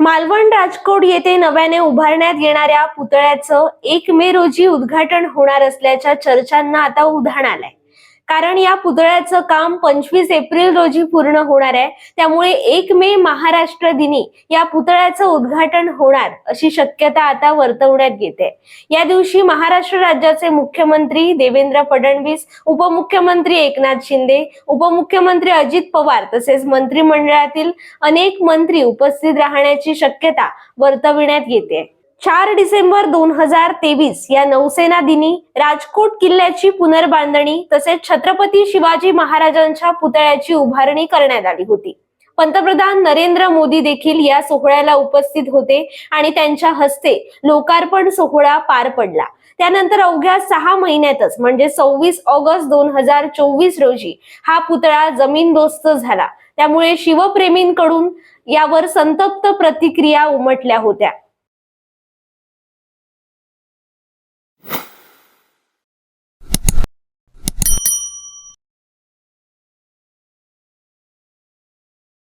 मालवण राजकोट येथे नव्याने उभारण्यात येणाऱ्या पुतळ्याचं एक मे रोजी उद्घाटन होणार असल्याच्या चर्चांना आता उधाण आलंय. कारण या पुतळ्याचं काम पंचवीस एप्रिल रोजी पूर्ण होणार आहे. त्यामुळे एक मे महाराष्ट्र दिनी या पुतळ्याचं उद्घाटन होणार अशी शक्यता आता वर्तवण्यात येते. या दिवशी महाराष्ट्र राज्याचे मुख्यमंत्री देवेंद्र फडणवीस उपमुख्यमंत्री एकनाथ शिंदे उपमुख्यमंत्री अजित पवार तसेच मंत्रिमंडळातील अनेक मंत्री उपस्थित राहण्याची शक्यता वर्तविण्यात येते. चार डिसेंबर दोन हजार तेवीस या नौसेना दिनी राजकोट किल्ल्याची पुनर्बांधणी तसेच छत्रपती शिवाजी महाराजांच्या पुतळ्याची उभारणी करण्यात आली होती. पंतप्रधान नरेंद्र मोदी देखील या सोहळ्याला उपस्थित होते आणि त्यांच्या हस्ते लोकार्पण सोहळा पार पडला. त्यानंतर अवघ्या सहा महिन्यातच म्हणजे सव्वीस ऑगस्ट दोन हजार चोवीस रोजी हा पुतळा जमीनदोस्त झाला. त्यामुळे शिवप्रेमींकडून यावर संतप्त प्रतिक्रिया उमटल्या होत्या.